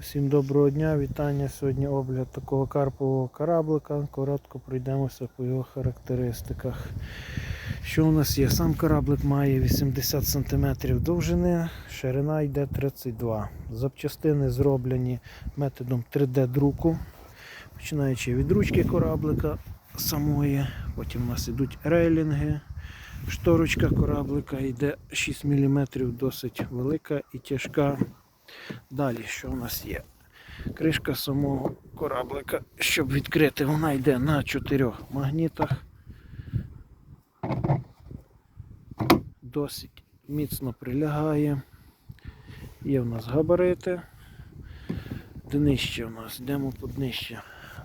Всім доброго дня, вітання. Сьогодні огляд такого карпового кораблика. Коротко пройдемося по його характеристиках. Що у нас є? Сам кораблик має 80 см довжини, ширина йде 32 Запчастини зроблені методом 3D-друку, починаючи від ручки кораблика самої, потім у нас йдуть рейлінги. Шторочка кораблика йде 6 мм, досить велика і тяжка. Далі, що у нас є? Кришка самого кораблика, щоб відкрити, вона йде на чотирьох магнітах. Досить міцно прилягає. Є в нас габарити. Днище у нас, йдемо по днище.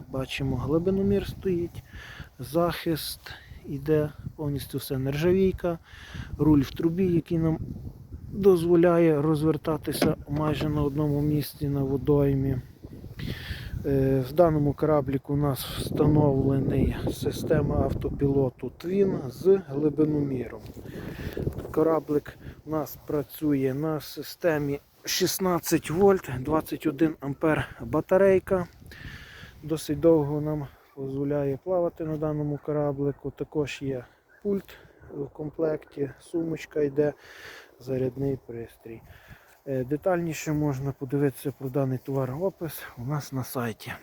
Бачимо, глибиномір стоїть, захист іде, повністю все нержавійка, руль в трубі, який нам дозволяє розвертатися майже на одному місці на водоймі. Е, В даному корабліку у нас встановлений система автопілоту Twin з глибиноміром. Кораблик у нас працює на системі 16 вольт, 21 ампер батарейка. Досить довго нам дозволяє плавати на даному кораблику. Також є пульт в комплекті, сумочка йде, зарядний пристрій. Е, Детальніше можна подивитися про даний товар опис у нас на сайті.